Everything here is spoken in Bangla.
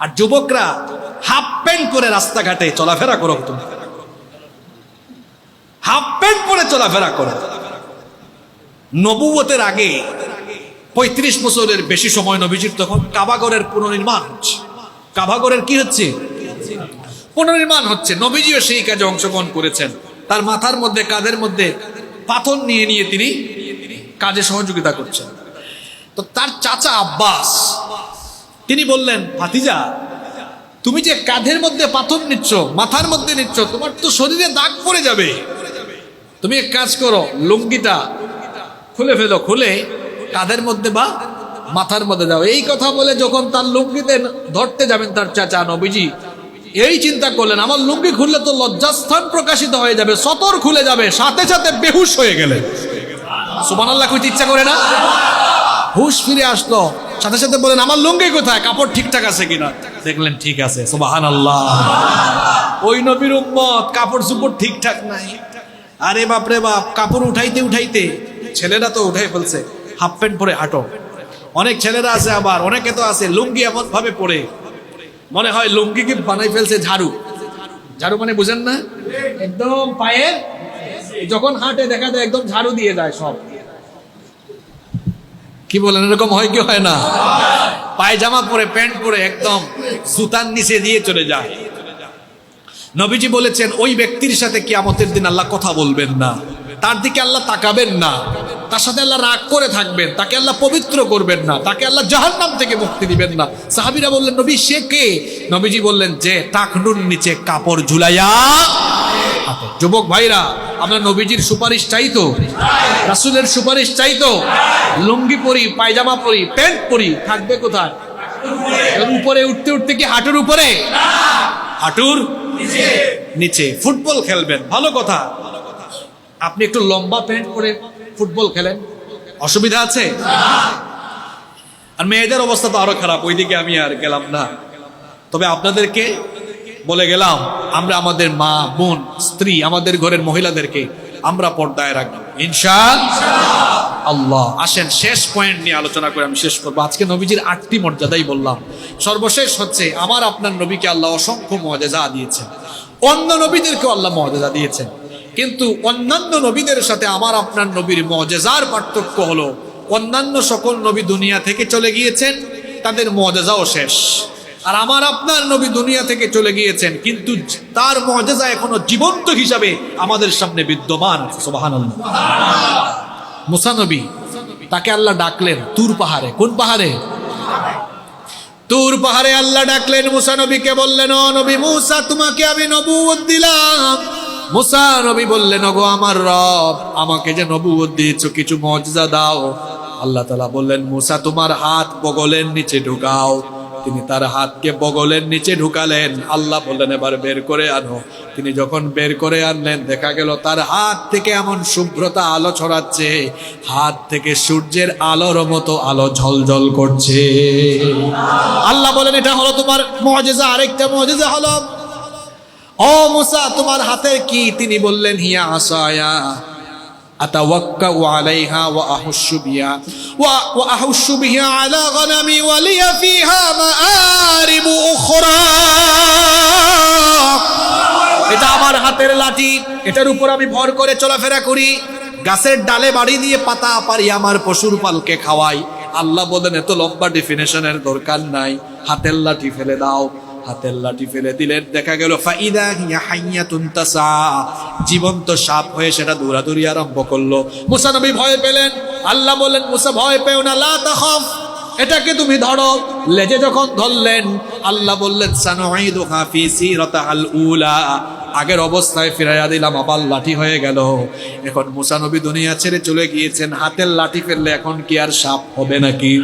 আর যুবকরা হাফ প্যান্ট পরে রাস্তাঘাটে চলাফেরা করো তুমি। হাফ প্যান্ট পরে চলাফেরা করো। নবুয়তের আগে পঁয়ত্রিশ বছরের বেশি সময় নবীজির তখন কাবাগরের পুনর্নির্মাণ হচ্ছে। কাবাগরের কি হচ্ছে? পুনর্নির্মাণ হচ্ছে। নবীজিও সেই কাজে অংশগ্রহণ করেছেন। তার মাথার মধ্যে, কাঁধের মধ্যে পাথর নিয়ে নিয়ে তিনি কাজে সহযোগিতা করছেন। তো তার চাচা আব্বাস তিনি বললেন, ভাতিজা, তুমি যে কাঁধের মধ্যে পাথর নিচ্ছ, মাথার মধ্যে নিচ্ছ, তোমার তো শরীরে দাগ পড়ে যাবে। তুমি এক কাজ করো, লুঙ্গিটা খুলে ফেলো, খুলে কাঁধের মধ্যে বা মাথার মধ্যে দাও। এই কথা বলে যখন তার লুঙ্গিতে ধরতে যাবেন তার চাচা নবীজি, এই চিন্তা করলেন, আমার লুঙ্গি খুললে তো লজ্জাস্থান প্রকাশিত হয়ে যাবে, সতর খুলে যাবে, সাথে সাথে বেহুশ হয়ে গেলেন সুবহানাল্লাহ, কইতে ইচ্ছা করে না? হুশ ফিরে আসলো। সাথে সাথে বলেন, আমার লুঙ্গি কোথায়? কাপড় ঠিকঠাক আছে কিনা? দেখলেন, ঠিক আছে সুবাহান আল্লাহ ওই নবীর উম্মত, কাপড় চুপড় ঠিকঠাক নাই। আরে বাপ রে বাপ, কাপড় উঠাইতে উঠাইতে ছেলেরা তো উঠাই ফেলছে, হাফ প্যান্ট পরে হাঁটো। অনেক ছেলেরা আছে আবার, অনেকে তো আছে, লুঙ্গি এমন ভাবে পরে। মনে হয় লুঙ্গি কি বানাই ফেলছে ঝাড়ু? ঝাড়ু মানে বুঝেন না? একদম পায়ের যখন হাঁটে দেখা যায় একদম ঝাড়ু দিয়ে যায় সব। কি বলেন, এরকম হয় কি হয় না? পায়জামা পরে, প্যান্ট পরে একদম সুতার নিচে দিয়ে চলে যায়। নবীজি বলেছেন, ওই ব্যক্তির সাথে কিয়ামতের দিন আল্লাহ কথা বলবেন না। তার দিকে আল্লাহ তাকাবেন না। তার সাথে আল্লাহ রাগ করে থাকবেন। তাকে আল্লাহ পবিত্র করবেন না। তাকে আল্লাহ জাহান্নাম থেকে মুক্তি দিবেন না। সাহাবিরা বললেন, নবী সে কে? নবীজি বললেন যে, টাকনুর নিচে কাপড় ঝুলাইয়া। যুবক ভাইরা আমরা নবীজির সুপারিশ চাইতো রাসুলের সুপারিশ চাইতো লুঙ্গি পরি, পায়জামা পরি, প্যান্ট পরি, থাকবে কোথায়? উপরে উঠতে উঠতে কি হাঁটুর উপরে? হাঁটুর নিচে। ফুটবল খেলবেন, ভালো কথা। আপনি একটু লম্বা প্যান্ট পরে ফুটবল খেলেন? অসুবিধা আছে? আর মেয়েদের অবস্থা তো আরও খারাপ, ওইদিকে আমি আর গেলাম না। তবে আপনাদেরকে বলে গেলাম, আমরা আমাদের মা, বোন, স্ত্রী, আমাদের ঘরের মহিলাদেরকে আমরা পর্দায় রাখব। ইনশা আল্লাহ, আসেন, শেষ পয়েন্ট নিয়ে আলোচনা করে আমি শেষ করব। আজকে নবীজির আটটি মর্যাদাই বললাম। সর্বশেষ হচ্ছে, আমার আপনার নবীকে আল্লাহ অসংখ্য মর্যাদা দিয়েছেন। অন্য নবীদেরকেও আল্লাহ মর্যাদা দিয়েছেন। কিন্তু অন্যান্য নবীদের সাথে আমার আপনার নবীর মজেজার পার্থক্য হলো, অন্যান্য সকল নবী দুনিয়া থেকে চলে গিয়েছেন, তাদের মজেজাও শেষ। আর আমার আপনার নবী দুনিয়া থেকে চলে গিয়েছেন, কিন্তু তার মজেজা এখনও জীবন্ত হিসাবে আমাদের সামনে বিদ্যমান। মুসানবী তাকে আল্লাহ ডাকলেন তুর পাহাড়ে। কোন পাহাড়ে? তুর পাহাড়ে আল্লাহ ডাকলেন মুসা নবীকে, বললেন, ও নবী মুসা, তোমাকে আমি নবুয়ত দিলাম। মুসা নবী বললেন গো আমার রব, আমাকে যে নবুয়ত দিয়েছ, কিছু মজজা দাও। আল্লাহ তালা বললেন, মুসা, তোমার হাত বগলের নিচে ঢুকাও। তিনি তার হাতকে বগলের নিচে ঢুকালেন। আল্লাহ বললেন, এবার বের করে আনো। তিনি যখন বের করে আনলেন, দেখা গেল তার হাত থেকে এমন শুভ্রতা আলো ছড়াচ্ছে, হাত থেকে সূর্যের আলোর মতো আলো ঝলঝল করছে। আল্লাহ বলেন, এটা হলো তোমার মজেজা, আরেকটা মজেজা হলো। ও মুসা, তোমার হাতে কি? তিনি বললেন, হিয়া আসায়া। أتوكأ عليها وأحش بها و- وأحش بها على غنمي ولي فيها مآرب أخرى এটা আমার হাতের লাঠি এটার উপর আমি ভর করে চলাফেরা করি গাছের ডালে বাড়ি দিয়ে পাতা পারি আমার পশুর পালকে খাওয়াই আল্লাহ বলেন এত লম্বা ডিফিনেশনের দরকার নাই হাতের লাঠি ফেলে দাও হাতের লাঠি ফেলে দিলেন। দেখা গেল তাসা জীবন্ত সাপ হয়ে সেটা দৌড়াদৌড়ি আরম্ভ করল। মুসা নবী ভয় পেলেন। আল্লাহ বললেন, মুসা, ভয় পেও না, লা এটাকে তুমি ধরো। লেজে যখন ধরলেন, আল্লাহ বললেন উলা। আগের অবস্থায় ফিরাইয়া দিলাম, আবার লাঠি হয়ে গেল। এখন মুসানবী দুনিয়া ছেড়ে চলে গিয়েছেন। হাতের লাঠি ফেললে এখন কি আর সাপ হবে নাকি?